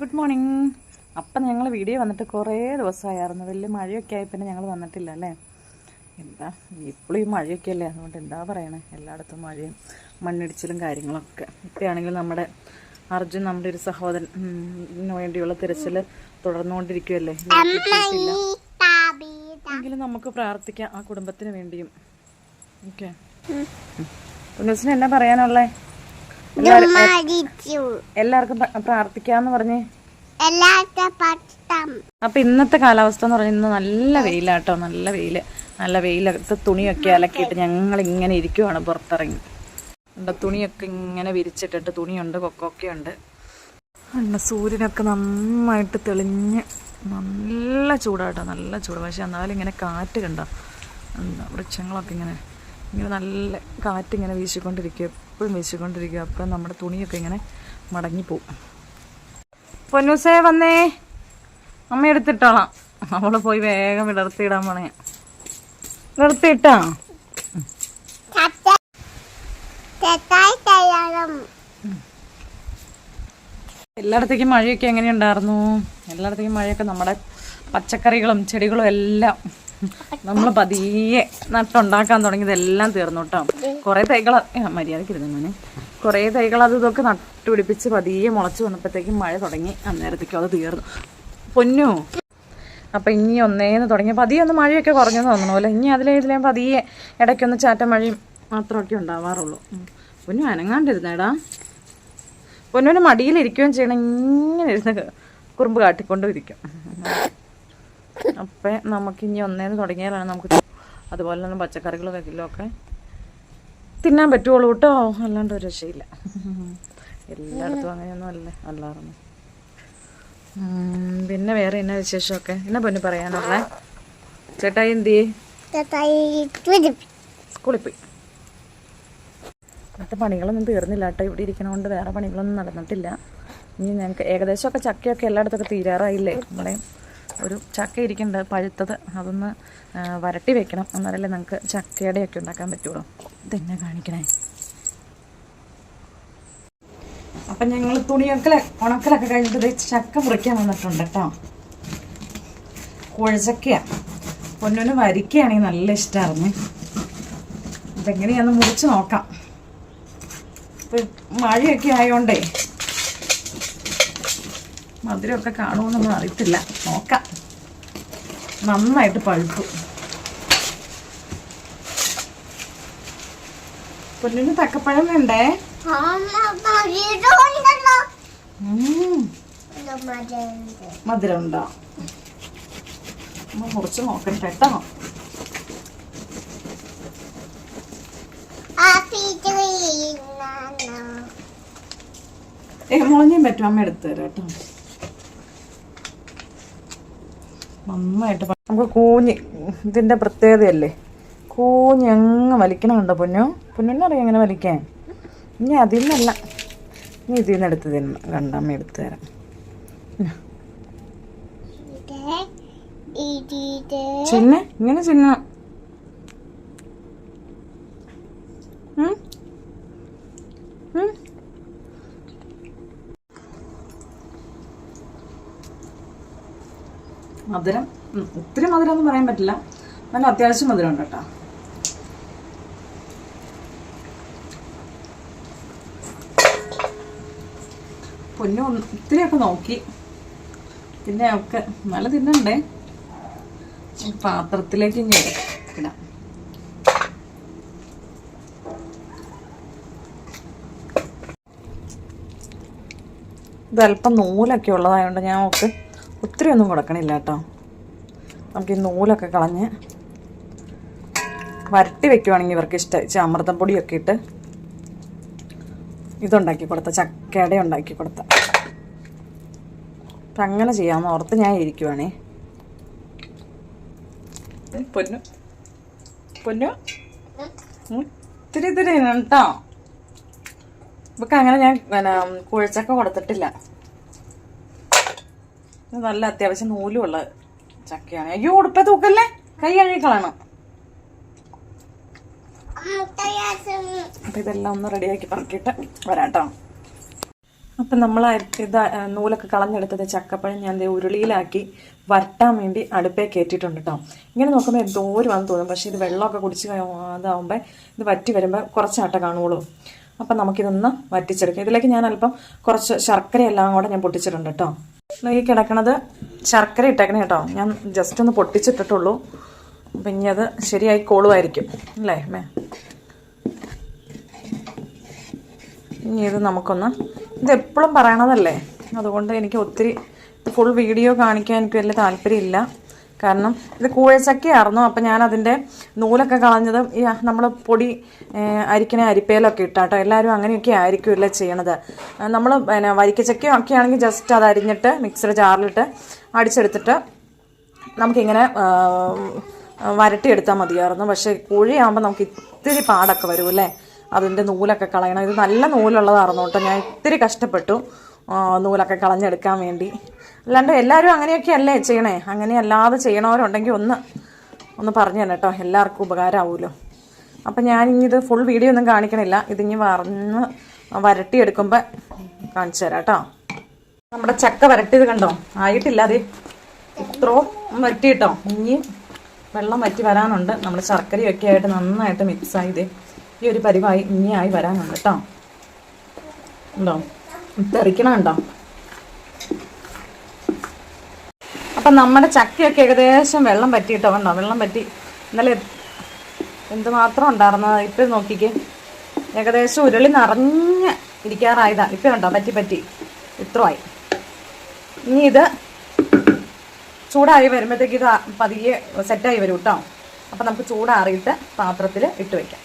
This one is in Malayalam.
ഗുഡ് മോർണിംഗ് അപ്പം ഞങ്ങൾ വീഡിയോ വന്നിട്ട് കുറേ ദിവസമായിരുന്നു വലിയ മഴയൊക്കെ ആയി പിന്നെ ഞങ്ങൾ വന്നിട്ടില്ല അല്ലേ? എന്താ ഇപ്പോഴും ഈ മഴയൊക്കെ അല്ലേ? അതുകൊണ്ട് എന്താ പറയണേ? എല്ലായിടത്തും മഴയും മണ്ണിടിച്ചിലും കാര്യങ്ങളൊക്കെ. ഇപ്പോഴാണെങ്കിൽ നമ്മുടെ അർജുൻ നമ്മുടെ ഒരു സഹോദരന് വേണ്ടിയുള്ള തിരച്ചിൽ തുടർന്നുകൊണ്ടിരിക്കുകയല്ലേ എങ്കിലും നമുക്ക് പ്രാർത്ഥിക്കാം ആ കുടുംബത്തിന് വേണ്ടിയും. ഓക്കെ. എന്നാ പറയാനുള്ളേ? എല്ലാവരും എല്ലാവർക്കും പ്ര- പ്രാർത്ഥിക്കാന്ന് പറഞ്ഞേ. അപ്പൊ ഇന്നത്തെ കാലാവസ്ഥ എന്ന് പറഞ്ഞാൽ ഇന്ന് നല്ല വെയിലാട്ടോ നല്ല വെയിൽ. നല്ല വെയിലത്ത് തുണിയൊക്കെ അലക്കിയിട്ട് ഞങ്ങൾ ഇങ്ങനെ ഇരിക്കുവാണ് പുറത്തിറങ്ങി. ഉണ്ട് തുണിയൊക്കെ ഇങ്ങനെ വിരിച്ചിട്ടിട്ട് തുണിയുണ്ട് കൊക്കൊക്കെ ഉണ്ട് അല്ല സൂര്യനൊക്കെ നന്നായിട്ട് തെളിഞ്ഞ്. നല്ല ചൂടാട്ടോ നല്ല ചൂട്. പക്ഷെ എന്നാലും ഇങ്ങനെ കാറ്റ് കണ്ടോ. എന്താ വൃക്ഷങ്ങളൊക്കെ ഇങ്ങനെ ഇങ്ങനെ നല്ല കാറ്റ് ഇങ്ങനെ വീശിക്കൊണ്ടിരിക്കുക എപ്പോഴും വെച്ചുകൊണ്ടിരിക്കുക. അപ്പം നമ്മുടെ തുണിയൊക്കെ ഇങ്ങനെ മടങ്ങിപ്പോവും. പൊന്നൂസേ വന്നേ. അമ്മ എടുത്തിട്ടോളാം. അവൾ പോയി വേഗം വിടർത്തിയിടാൻ പോണേ. വിടർത്തിയിട്ടാ? എല്ലായിടത്തേക്കും മഴയൊക്കെ എങ്ങനെയുണ്ടായിരുന്നു? എല്ലായിടത്തേക്കും മഴയൊക്കെ നമ്മുടെ പച്ചക്കറികളും ചെടികളും എല്ലാം നമ്മൾ പതിയെ നട്ടുണ്ടാക്കാൻ തുടങ്ങിയതെല്ലാം തീർന്നു കേട്ടോ കുറേ തൈകൾ മര്യാദയ്ക്ക് ഇരുന്നു മോനെ? കുറേ തൈകൾ അത് ഇതൊക്കെ നട്ടുപിടിപ്പിച്ച് പതിയെ മുളച്ച് വന്നപ്പോഴത്തേക്കും മഴ തുടങ്ങി. അന്നേരത്തേക്കും അത് തീർന്നു. പൊന്നു. അപ്പം ഇനി ഒന്നേന്ന് തുടങ്ങി പതിയെ ഒന്ന് മഴയൊക്കെ കുറഞ്ഞു തോന്നണു അല്ലേ? ഇനി അതിലേ ഇതിലേ പതിയെ ഇടയ്ക്കൊന്ന് ചാറ്റ മഴയും മാത്രമൊക്കെ ഉണ്ടാവാറുള്ളൂ. പൊന്നു അനങ്ങാണ്ടിരുന്നേടാ. പൊന്നുവിന് മടിയിലിരിക്കുകയും ചെയ്യണം. ഇങ്ങനെ ഇരുന്ന് കുറുമ്പ് കാട്ടിക്കൊണ്ടും ഇരിക്കും. അപ്പം നമുക്ക് ഇനി ഒന്നേന്ന് തുടങ്ങിയാലാണ് നമുക്ക് അതുപോലെ തന്നെ പച്ചക്കറികളും ഒക്കെ തിന്നാൻ പറ്റുള്ളൂ കേട്ടോ. അല്ലാണ്ട് ഒരു രക്ഷയില്ല. എല്ലായിടത്തും അങ്ങനെയൊന്നും അല്ലേ അല്ലാറുന്നു പിന്നെ വേറെ എന്നാ വിശേഷമൊക്കെ? എന്നാ പൊന്നു പറയാനുള്ളേ? ചേട്ടായി എന്തി സ്കൂളിൽ പോയി. ഇന്നത്തെ പണികളൊന്നും തീർന്നില്ല കേട്ടോ. ഇവിടെ ഇരിക്കണോണ്ട് വേറെ പണികളൊന്നും നടന്നിട്ടില്ല. ഇനി ഞങ്ങൾക്ക് ഏകദേശമൊക്കെ ചക്കയൊക്കെ എല്ലായിടത്തൊക്കെ തീരാറായില്ലേ? നമ്മുടെ ഒരു ചക്ക ഇരിക്കുന്നുണ്ട് പഴുത്തത്. അതൊന്ന് വരട്ടി വെക്കണം. എന്നാലല്ലേ നമുക്ക് ചക്കയുടെയൊക്കെ ഉണ്ടാക്കാൻ പറ്റുള്ളൂ. ഇതെന്നെ കാണിക്കണേ? അപ്പം ഞങ്ങൾ തുണിയൊക്കെ ഉണക്കലൊക്കെ കഴിഞ്ഞിട്ട് ചക്ക മുറിക്കാൻ വന്നിട്ടുണ്ട് കേട്ടോ കുഴച്ചക്കയാണ് പൊന്നൊന്ന് വരിക്കുകയാണെങ്കിൽ നല്ല ഇഷ്ടമായിരുന്നു ഇതെങ്ങനെയാന്ന് മുറിച്ച് നോക്കാം. ഇപ്പം മഴയൊക്കെ ആയോണ്ടേ മധുരമൊക്കെ കാണുമെന്നൊന്നും അറിയത്തില്ല. നോക്കാം. നന്നായിട്ട് പഴുപ്പ്. പൊന്നിന് തക്കപ്പഴം വേണ്ടേ? മധുരം ഉണ്ടോ ഒന്ന് മുറിച്ച് നോക്കട്ടെ കേട്ടോ ഏ മുളഞ്ഞും പറ്റും. അമ്മ എടുത്തു തരാം കേട്ടോ. നന്നായിട്ട് നമുക്ക് കൂഞ്ഞ് ഇതിന്റെ പ്രത്യേകതയല്ലേ? കൂഞ്ഞ് അങ്ങ് വലിക്കണം കണ്ടോ പൊന്നു? അറിയാം എങ്ങനെ വലിക്കാൻ? ഇനി അതിൽ നിന്നല്ല. ഇനി ഇതിൽ നിന്ന് എടുത്ത് തരണം കണ്ട എടുത്ത് തരാം. ചിന്ന? ഇങ്ങനെ ചിന്ന. ഉം? ഉം? മധുരം. ഒത്തിരി മധുരം ഒന്നും പറയാൻ പറ്റില്ല. നല്ല അത്യാവശ്യം മധുരം ഉണ്ട് കേട്ടോ. പൊന്നു ഇത്തിരിയൊക്കെ നോക്കി. പിന്നെ ഒക്കെ നല്ല തിന്നണ്ടേ. പാത്രത്തിലേക്ക് ഇങ്ങനെ ഇടാം. ഇതല്പം നൂലൊക്കെ ഉള്ളതായതുകൊണ്ട് ഞാൻ ഒക്കെ ഒത്തിരി ഒന്നും കൊടുക്കണില്ല കേട്ടോ. നമുക്ക് ഈ നൂലൊക്കെ കളഞ്ഞ് വരട്ടി വെക്കുവാണെങ്കിൽ ഇവർക്ക് ഇഷ്ടം അമൃതം പൊടിയൊക്കെ ഇട്ട് ഇതുണ്ടാക്കി കൊടുത്ത ചക്കയുടെ ഉണ്ടാക്കി കൊടുത്ത. അപ്പം അങ്ങനെ ചെയ്യാമെന്ന് ഓർത്ത് ഞാൻ ഇരിക്കുവാണേ. പൊന്നു. പൊന്നു. ഒത്തിരി ഇത്തിരി കേട്ടോ. ഇവക്ക് അങ്ങനെ ഞാൻ പിന്നെ കുഴച്ചക്ക കൊടുത്തിട്ടില്ല. നല്ല അത്യാവശ്യം നൂലുമുള്ള ചക്കയാണ്. അയ്യോ ഉടുപ്പ തൂക്കല്ലേ? കൈ കഴുകിക്കളാണ് അപ്പൊ ഇതെല്ലാം ഒന്ന് റെഡിയാക്കി പറക്കിയിട്ട് വരാട്ടോ അപ്പം നമ്മൾ ഇത് നൂലൊക്കെ കളഞ്ഞെടുത്തത് ചക്കപ്പഴം ഞാൻ ഉരുളിയിലാക്കി വരട്ടാൻ വേണ്ടി അടുപ്പേ കയറ്റിയിട്ടുണ്ട് കേട്ടോ. ഇങ്ങനെ നോക്കുമ്പോൾ എന്തോരമാണെന്ന് തോന്നും. പക്ഷേ ഇത് വെള്ളമൊക്കെ കുടിച്ച് അതാവുമ്പോൾ ഇത് വറ്റി വരുമ്പോൾ കുറച്ചാട്ട കാണുള്ളൂ. അപ്പം നമുക്കിതൊന്ന് വറ്റിച്ചെടുക്കാം. ഇതിലേക്ക് ഞാൻ അല്പം കുറച്ച് ശർക്കര എല്ലാം കൂടെ ഞാൻ പൊട്ടിച്ചിട്ടുണ്ട് കേട്ടോ. ഈ കിടക്കണത് ശർക്കര ഇട്ടേക്കണേ കേട്ടോ. ഞാൻ ജസ്റ്റ് ഒന്ന് പൊട്ടിച്ചിട്ടിട്ടുള്ളൂ. അപ്പം ഇനി അത് ശരിയായി കോളുമായിരിക്കും അല്ലേ മേ ഇനി ഇത് നമുക്കൊന്ന് ഇതെപ്പോഴും പറയണതല്ലേ? അതുകൊണ്ട് എനിക്ക് ഒത്തിരി ഫുൾ വീഡിയോ കാണിക്കാൻ എനിക്ക് വലിയ താല്പര്യമില്ല. കാരണം ഇത് കൂഴച്ചക്കയായിരുന്നു. അപ്പം ഞാൻ അതിന്റെ നൂലൊക്കെ കളഞ്ഞതും ഈ നമ്മൾ പൊടി അരിക്കണ അരിപ്പയിലൊക്കെ ഇട്ടാട്ടോ. എല്ലാവരും അങ്ങനെയൊക്കെ ആയിരിക്കുമല്ലേ ചെയ്യണത്. നമ്മൾ പിന്നെ വരിക്കച്ചക്ക ഒക്കെ ആണെങ്കിൽ ജസ്റ്റ് അത് അരിഞ്ഞിട്ട് മിക്സർ ജാറിലിട്ട് അടിച്ചെടുത്തിട്ട് നമുക്കിങ്ങനെ വരട്ടിയെടുത്താൽ മതിയായിരുന്നു. പക്ഷേ കൂഴിയാകുമ്പോൾ നമുക്ക് ഇത്തിരി പാടൊക്കെ വരും അല്ലേ? അതിന്റെ നൂലൊക്കെ കളയണം. ഇത് നല്ല നൂലുള്ളതായിരുന്നു കേട്ടോ. ഞാൻ ഇത്തിരി കഷ്ടപ്പെട്ടു നൂലൊക്കെ കളഞ്ഞെടുക്കാൻ വേണ്ടി. അല്ലാണ്ട് എല്ലാവരും അങ്ങനെയൊക്കെ അല്ലേ ചെയ്യണേ? അങ്ങനെ അല്ലാതെ ചെയ്യണവരുണ്ടെങ്കിൽ ഒന്ന് ഒന്ന് പറഞ്ഞു തന്നെ കേട്ടോ. എല്ലാവർക്കും ഉപകാരമാവുമല്ലോ അപ്പം ഞാനിത് ഇത് ഫുൾ വീഡിയോ ഒന്നും കാണിക്കണില്ല. ഇതിങ്ങി വറന്ന് വരട്ടിയെടുക്കുമ്പോൾ കാണിച്ചു തരാം കേട്ടോ. നമ്മുടെ ചക്ക വരട്ടിയത് കണ്ടോ? ആയിട്ടില്ല അതെ. ഇത്രയും വരട്ടി കേട്ടോ ഇനി വെള്ളം വറ്റി വരാനുണ്ട്. നമ്മൾ ശർക്കരയൊക്കെ ആയിട്ട് നന്നായിട്ട് മിക്സ് ആയത് ഈ ഒരു പരിവായി ഇനിയായി വരാനുണ്ട് കേട്ടോ. ഉണ്ടോ? തെറിക്കണുണ്ടോ അപ്പം നമ്മുടെ ചക്കയൊക്കെ ഏകദേശം വെള്ളം പറ്റിയിട്ടോ കണ്ടോ? വെള്ളം പറ്റി. ഇന്നലെ എന്തുമാത്രം ഉണ്ടായിരുന്നത്? ഇപ്പം നോക്കിക്കേ. ഏകദേശം ഉരുളി നിറഞ്ഞ് ഇരിക്കാറായതാ. ഇപ്പം ഉണ്ടോ പറ്റി പറ്റി. ഇത്രമായി ഇനി ഇത് ചൂടായി വരുമ്പോഴത്തേക്ക് ഇത് പതിയെ സെറ്റായി വരും കേട്ടോ. അപ്പം നമുക്ക് ചൂടാറിയിട്ട് പാത്രത്തിൽ ഇട്ട് വെക്കാം.